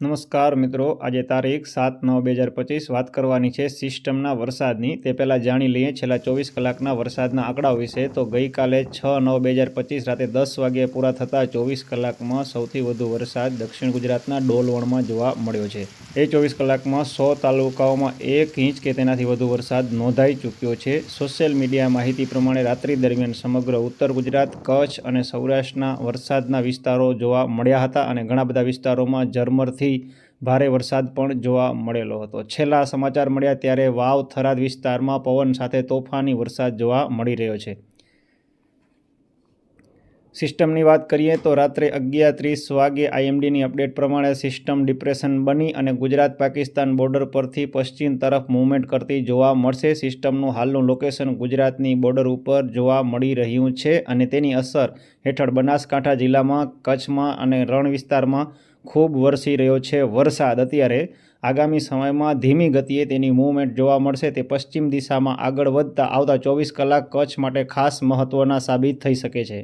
નમસ્કાર મિત્રો, આજે તારીખ સાત નવ બે હજાર પચીસ વાત કરવાની છે સિસ્ટમના વરસાદની. તે પહેલાં જાણી લઈએ, છેલ્લા ચોવીસ કલાકના વરસાદના આંકડાઓ વિશે. તો ગઈકાલે છ નવ બે હજાર પચીસ રાતે દસ વાગ્યે પૂરા થતાં ચોવીસ કલાકમાં સૌથી વધુ વરસાદ દક્ષિણ ગુજરાતના ડોલવણમાં જોવા મળ્યો છે. એ ચોવીસ કલાકમાં સો તાલુકાઓમાં એક ઇંચ કે તેનાથી વધુ વરસાદ નોંધાઈ ચૂક્યો છે. સોશિયલ મીડિયા માહિતી પ્રમાણે રાત્રિ દરમિયાન સમગ્ર ઉત્તર ગુજરાત, કચ્છ અને સૌરાષ્ટ્રના વરસાદના વિસ્તારો જોવા મળ્યા હતા અને ઘણા બધા વિસ્તારોમાં ઝરમરથી ભારે વરસાદ પણ જોવા મળેલો હતો. છેલ્લા સમાચાર મળ્યા ત્યારે વાવ, થરાદ વિસ્તારમાં પવન સાથે તોફાની વરસાદ જોવા મળી રહ્યો છે. સિસ્ટમની વાત કરીએ તો રાત્રે અગિયાર ત્રીસ વાગે આઈએમડીની અપડેટ પ્રમાણે સિસ્ટમ ડિપ્રેશન બની અને ગુજરાત પાકિસ્તાન બોર્ડર પરથી પશ્ચિમ તરફ મૂવમેન્ટ કરતી જોવા મળશે. સિસ્ટમનું હાલનું લોકેશન ગુજરાતની બોર્ડર ઉપર જોવા મળી રહ્યું છે અને તેની અસર હેઠળ બનાસકાંઠા જિલ્લામાં, કચ્છમાં અને રણ વિસ્તારમાં ખૂબ વરસી રહ્યો છે. વરસાદ અત્યારે આગામી સમયમાં ધીમી ગતિએ તેની મૂવમેન્ટ જોવા મળશે. તે પશ્ચિમ દિશામાં આગળ વધતા આવતા ચોવીસ કલાક કચ્છ માટે ખાસ મહત્ત્વના સાબિત થઈ શકે છે.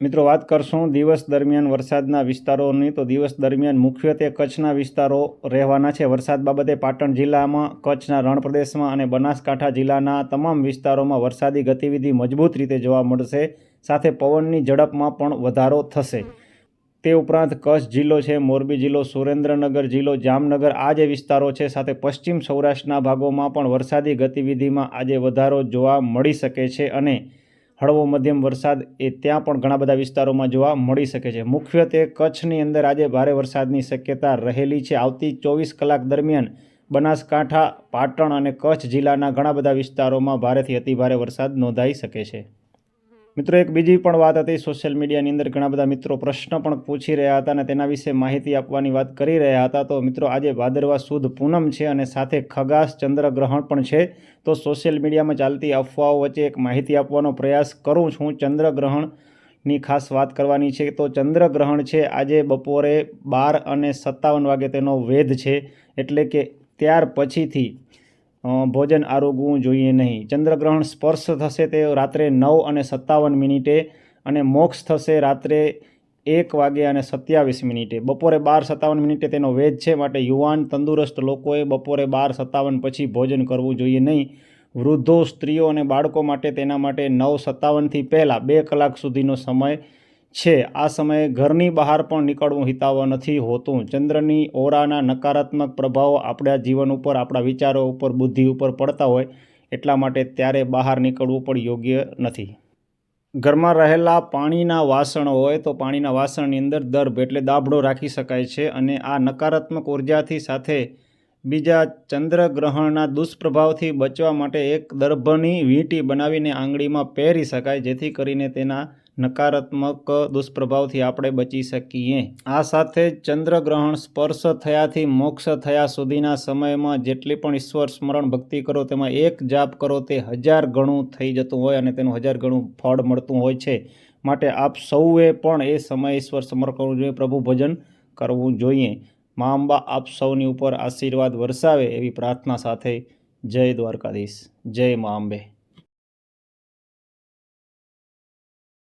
મિત્રો, વાત કરશું દિવસ દરમિયાન વરસાદના વિસ્તારોની. તો દિવસ દરમિયાન મુખ્યત્વે કચ્છના વિસ્તારો રહેવાના છે. વરસાદ બાબતે પાટણ જિલ્લામાં, કચ્છના રણપ્રદેશમાં અને બનાસકાંઠા જિલ્લાના તમામ વિસ્તારોમાં વરસાદી ગતિવિધિ મજબૂત રીતે જોવા મળશે. સાથે પવનની ઝડપમાં પણ વધારો થશે. તે ઉપરાંત કચ્છ જિલ્લો છે, મોરબી જિલ્લો, સુરેન્દ્રનગર જિલ્લો, જામનગર આ જે વિસ્તારો છે, સાથે પશ્ચિમ સૌરાષ્ટ્રના ભાગોમાં પણ વરસાદી ગતિવિધિમાં આજે વધારો જોવા મળી શકે છે અને હળવો મધ્યમ વરસાદ એ ત્યાં પણ ઘણા બધા વિસ્તારોમાં જોવા મળી શકે છે. મુખ્યત્વે કચ્છની અંદર આજે ભારે વરસાદની શક્યતા રહેલી છે. આવતી ચોવીસ કલાક દરમિયાન બનાસકાંઠા, પાટણ અને કચ્છ જિલ્લાના ઘણા બધા વિસ્તારોમાં ભારેથી અતિભારે વરસાદ નોંધાઈ શકે છે. મિત્રો, એક બીજી પણ વાત હતી. સોશિયલ મીડિયાની અંદર ઘણા બધા મિત્રો પ્રશ્ન પણ પૂછી રહ્યા હતા અને તેના વિશે માહિતી આપવાની વાત કરી રહ્યા હતા. તો મિત્રો, આજે ભાદરવા સુદ પૂનમ છે અને સાથે ખગાસ ચંદ્રગ્રહણ પણ છે. તો સોશિયલ મીડિયામાં ચાલતી અફવાઓ વચ્ચે એક માહિતી આપવાનો પ્રયાસ કરું છું. ચંદ્રગ્રહણની ખાસ વાત કરવાની છે તો ચંદ્રગ્રહણ છે, આજે બપોરે બાર અને સત્તાવન વાગે તેનો વેધ છે. એટલે કે ત્યાર પછીથી ભોજન આરોગવું જોઈએ નહીં. ચંદ્રગ્રહણ સ્પર્શ થશે તે રાત્રે નવ અને સત્તાવન મિનિટે અને મોક્ષ થશે રાત્રે એક વાગે અને સત્યાવીસ મિનિટે. બપોરે બાર સત્તાવન મિનિટે તેનો વેદ છે માટે યુવાન, તંદુરસ્ત લોકોએ બપોરે બાર સત્તાવન પછી ભોજન કરવું જોઈએ નહીં. વૃદ્ધો, સ્ત્રીઓ અને બાળકો માટે તેના માટે નવ સત્તાવનથી પહેલાં બે કલાક સુધીનો સમય છે. આ સમયે ઘરની બહાર પણ નીકળવું હિતાવ નથી હોતું. ચંદ્રની ઓરાના નકારાત્મક પ્રભાવો આપણા જીવન ઉપર, આપણા વિચારો ઉપર, બુદ્ધિ ઉપર પડતા હોય એટલા માટે ત્યારે બહાર નીકળવું પણ યોગ્ય નથી. ઘરમાં રહેલા પાણીના વાસણો હોય તો પાણીના વાસણની અંદર દર્ભ એટલે દાબડો રાખી શકાય છે અને આ નકારાત્મક ઉર્જાથી સાથે બીજા ચંદ્રગ્રહણના દુષ્પ્રભાવથી બચવા માટે એક દર્ભની વીંટી બનાવીને આંગળીમાં પહેરી શકાય, જેથી કરીને તેના નકારાત્મક દુષ્પ્રભાવથી આપણે બચી શકીએ. આ સાથે ચંદ્રગ્રહણ સ્પર્શ થયાથી મોક્ષ થયા સુધીના સમયમાં જેટલી પણ ઈશ્વર સ્મરણ ભક્તિ કરો તેમાં એક જાપ કરો તે હજાર ગણું થઈ જતું હોય અને તેનું હજાર ગણું ફળ મળતું હોય છે. માટે આપ સૌએ પણ એ સમયે ઈશ્વર સમર્પણ કરવું જોઈએ, પ્રભુ ભજન કરવું જોઈએ. મા અંબા, આપ સૌની ઉપર આશીર્વાદ વરસાવે એવી પ્રાર્થના સાથે જય દ્વારકાધીશ. જય મા અંબે.